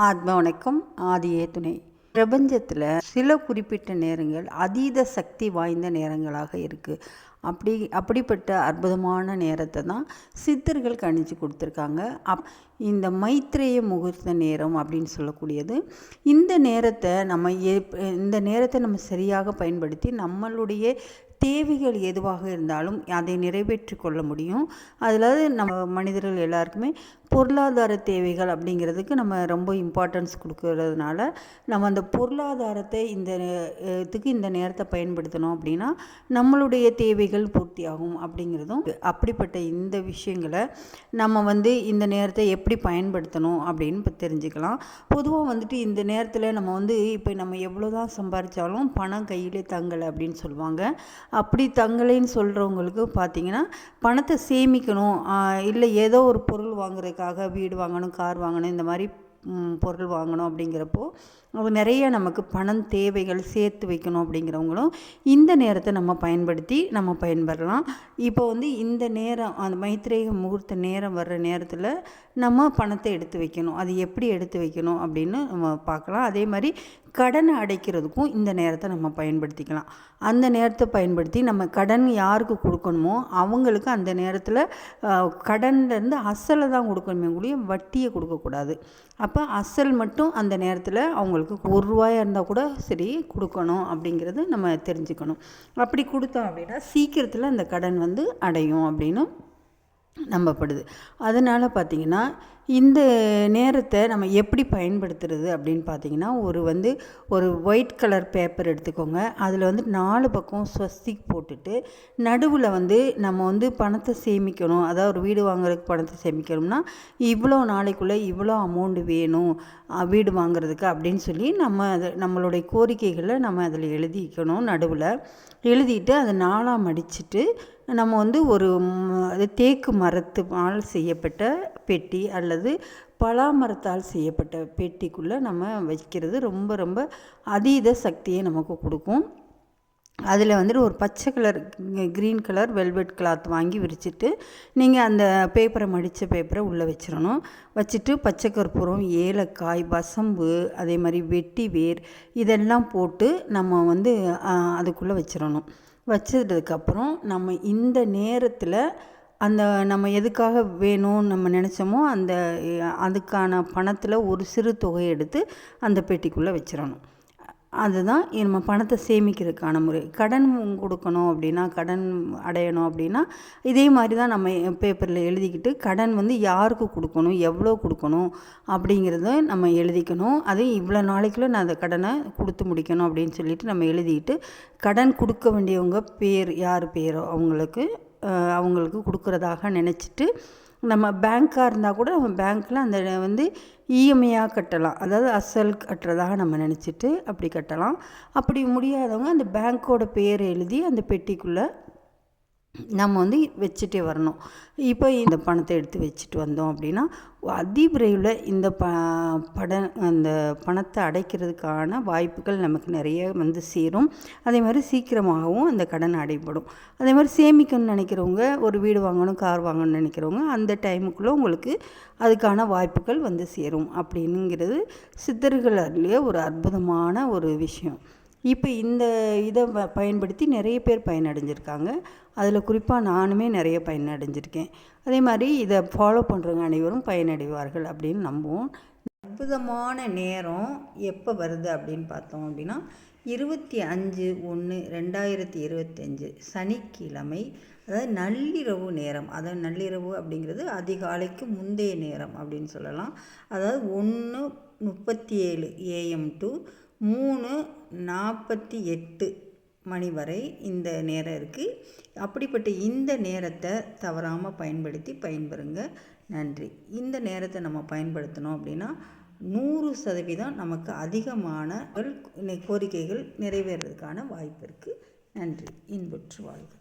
ஆத்ம வணக்கம் ஆதியே துணை பிரபஞ்சத்தில் சில குறிப்பிட்ட நேரங்கள் அதீத சக்தி வாய்ந்த நேரங்களாக இருக்குது அப்படி அப்படிப்பட்ட அற்புதமான நேரத்தை தான் சித்தர்கள் கணிச்சு கொடுத்துருக்காங்க. அப் இந்த மைத்ரேய முகூர்த்த நேரம் அப்படின்னு சொல்லக்கூடியது. இந்த நேரத்தை நம்ம இந்த நேரத்தை நம்ம சரியாக பயன்படுத்தி நம்மளுடைய தேவைகள் எதுவாக இருந்தாலும் அதை நிறைவேற்றி கொள்ள முடியும். அதில் நம்ம மனிதர்கள் எல்லாருக்குமே பொருளாதார தேவைகள் அப்படிங்கிறதுக்கு நம்ம ரொம்ப இம்பார்ட்டன்ஸ் கொடுக்கறதுனால நம்ம அந்த பொருளாதாரத்தை இந்த இதுக்கு இந்த நேரத்தை பயன்படுத்தணும் அப்படின்னா நம்மளுடைய தேவைகள் பூர்த்தியாகும் அப்படிங்கிறதும் அப்படிப்பட்ட இந்த விஷயங்களை நம்ம வந்து இந்த நேரத்தை எப்படி பயன்படுத்தணும் அப்படின்னு இப்போ தெரிஞ்சுக்கலாம். பொதுவாக வந்துட்டு இந்த நேரத்தில் நம்ம வந்து இப்போ நம்ம எவ்வளோ தான் சம்பாதிச்சாலும் பணம் கையிலே தங்கலை அப்படின்னு சொல்லுவாங்க. அப்படி தங்கலைன்னு சொல்கிறவங்களுக்கு பார்த்திங்கன்னா பணத்தை சேமிக்கணும் இல்லை ஏதோ ஒரு பொருள் வாங்குறதுக்கு வாங்குறதுக்காக வீடு வாங்கணும் கார் வாங்கணும் இந்த மாதிரி பொருள் வாங்கணும் அப்படிங்கிறப்போ நிறைய நமக்கு பணம் தேவைகள் சேர்த்து வைக்கணும் அப்படிங்கிறவங்களும் இந்த நேரத்தை நம்ம பயன்படுத்தி நம்ம பயன்பெறலாம். இப்போ வந்து இந்த நேரம் அந்த மைத்ரேக முகூர்த்த நேரம் வர்ற நேரத்தில் நம்ம பணத்தை எடுத்து வைக்கணும். அது எப்படி எடுத்து வைக்கணும் அப்படின்னு நம்ம பார்க்கலாம். அதே மாதிரி கடனை அடைக்கிறதுக்கும் இந்த நேரத்தை நம்ம பயன்படுத்திக்கலாம். அந்த நேரத்தை பயன்படுத்தி நம்ம கடன் யாருக்கு கொடுக்கணுமோ அவங்களுக்கு அந்த நேரத்தில் கடன்லேருந்து அசலை தான் கொடுக்கணுமே கூடிய வட்டியை கொடுக்கக்கூடாது. அப்போ அசல் மட்டும் அந்த நேரத்தில் அவங்களுக்கு ஒரு ரூபாயாக இருந்தால் கூட சரி கொடுக்கணும் அப்படிங்கிறது நம்ம தெரிஞ்சுக்கணும். அப்படி கொடுத்தோம் அப்படின்னா சீக்கிரத்தில் அந்த கடன் வந்து அடையும் அப்படின்னு நம்பப்படுது. அதனால் பார்த்திங்கன்னா இந்த நேரத்தை நம்ம எப்படி பயன்படுத்துறது அப்படின்னு பார்த்தீங்கன்னா ஒரு வந்து ஒரு ஒயிட் கலர் பேப்பர் எடுத்துக்கோங்க. அதில் வந்து நாலு பக்கம் ஸ்வஸ்திக் போட்டுட்டு நடுவில் வந்து நம்ம வந்து பணத்தை சேமிக்கணும். அதாவது ஒரு வீடு வாங்குறதுக்கு பணத்தை சேமிக்கணும்னா இவ்வளோ நாளைக்குள்ளே இவ்வளோ அமௌண்ட்டு வேணும் வீடு வாங்குறதுக்கு அப்படின்னு சொல்லி நம்ம அதை நம்மளுடைய கோரிக்கைகளை நம்ம அதில் எழுதிக்கணும் நடுவில். எழுதிட்டு அதை நாளாக மடிச்சுட்டு நம்ம வந்து ஒரு தேக்கு மரத்துனால் செய்யப்பட்ட பெட்டி அல்லது பலாமரத்தால் செய்யப்பட்ட பெட்டிக்குள்ளே நம்ம வைக்கிறது ரொம்ப ரொம்ப அதீத சக்தியை நமக்கு கொடுக்கும். அதில் வந்துட்டு ஒரு பச்சை colour green colour velvet cloth வாங்கி விரிச்சிட்டு நீங்கள் அந்த பேப்பரை மடித்த பேப்பரை உள்ளே வச்சிடணும் வச்சுட்டு பச்சை கற்பூரம் ஏலக்காய் வசம்பு அதே மாதிரி வெட்டி வேர் இதெல்லாம் போட்டு நம்ம வந்து அதுக்குள்ளே வச்சிடணும் வச்சதுக்கப்புறம் நம்ம இந்த நேரத்தில் அந்த நம்ம எதுக்காக வேணும் நம்ம நினச்சோமோ அந்த அதுக்கான பணத்தில் ஒரு சிறு தொகை எடுத்து அந்த பெட்டிக்குள்ளே வச்சிடணும். அதுதான் நம்ம பணத்தை சேமிக்கிறதுக்கான முறை. கடன் கொடுக்கணும் அப்படின்னா கடன் அடையணும் அப்படின்னா இதே மாதிரி தான் நம்ம பேப்பரில் எழுதிக்கிட்டு கடன் வந்து யாருக்கு கொடுக்கணும் எவ்வளோ கொடுக்கணும் அப்படிங்கிறத நம்ம எழுதிக்கணும். அது இவ்வளோ நாளைக்குள்ளே நான் அந்த கடனை கொடுத்து முடிக்கணும் அப்படின்னு சொல்லிட்டு நம்ம எழுதிட்டு கடன் கொடுக்க வேண்டியவங்க பேர் யார் பேரோ அவங்களுக்கு அவங்களுக்கு கொடுக்குறதாக நினச்சிட்டு நம்ம பேங்க்காக இருந்தால் கூட நம்ம பேங்க்கில் அந்த வந்து இஎம்ஐயாக கட்டலாம். அதாவது அசல் கட்டுறதாக நம்ம நினச்சிட்டு அப்படி கட்டலாம். அப்படி முடியாதவங்க அந்த பேங்க்கோட பேர் எழுதி அந்த பெட்டிக்குள்ளே நம்ம வந்து வச்சுட்டே வரணும். இப்போ இந்த பணத்தை எடுத்து வச்சுட்டு வந்தோம் அப்படின்னா அதிவிரைவில் இந்த ப பட அந்த பணத்தை அடைக்கிறதுக்கான வாய்ப்புகள் நமக்கு நிறைய வந்து சேரும். அதே மாதிரி சீக்கிரமாகவும் அந்த கடன் அடைபடும். அதே மாதிரி சேமிக்கணும்னு நினைக்கிறவங்க ஒரு வீடு வாங்கணும் கார் வாங்கணும்னு நினைக்கிறவங்க அந்த டைமுக்குள்ளே உங்களுக்கு அதுக்கான வாய்ப்புகள் வந்து சேரும். அப்படின்னுங்கிறது சித்தர்கள்லேயே ஒரு அற்புதமான ஒரு விஷயம். இப்போ இந்த இதை பயன்படுத்தி நிறைய பேர் பயனடைஞ்சிருக்காங்க. அதில் குறிப்பாக நானுமே நிறைய பயனடைஞ்சிருக்கேன். அதே மாதிரி இதை ஃபாலோ பண்ணுறவங்க அனைவரும் பயனடைவார்கள் அப்படின்னு நம்புவோம். அற்புதமான நேரம் எப்போ வருது அப்படின்னு பார்த்தோம் அப்படின்னா இருபத்தி அஞ்சு ஒன்று ரெண்டாயிரத்தி இருபத்தஞ்சு சனிக்கிழமை அதாவது நள்ளிரவு நேரம். அதாவது நள்ளிரவு அப்படிங்கிறது அதிகாலைக்கு முந்தைய நேரம் அப்படின்னு சொல்லலாம். அதாவது ஒன்று முப்பத்தி ஏழு ஏஎம் டு மூணு நாற்பத்தி எட்டு மணி வரை இந்த நேரம் இருக்குது அப்படிப்பட்ட இந்த நேரத்தை தவறாமல் பயன்படுத்தி பயன்பெறுங்க. நன்றி. இந்த நேரத்தை நம்ம பயன்படுத்தினோம் அப்படின்னா நூறு சதவீதம் நமக்கு அதிகமான கோரிக்கைகள் நிறைவேறதுக்கான வாய்ப்பு இருக்குது நன்றி. இன்புற்று வாழ்க.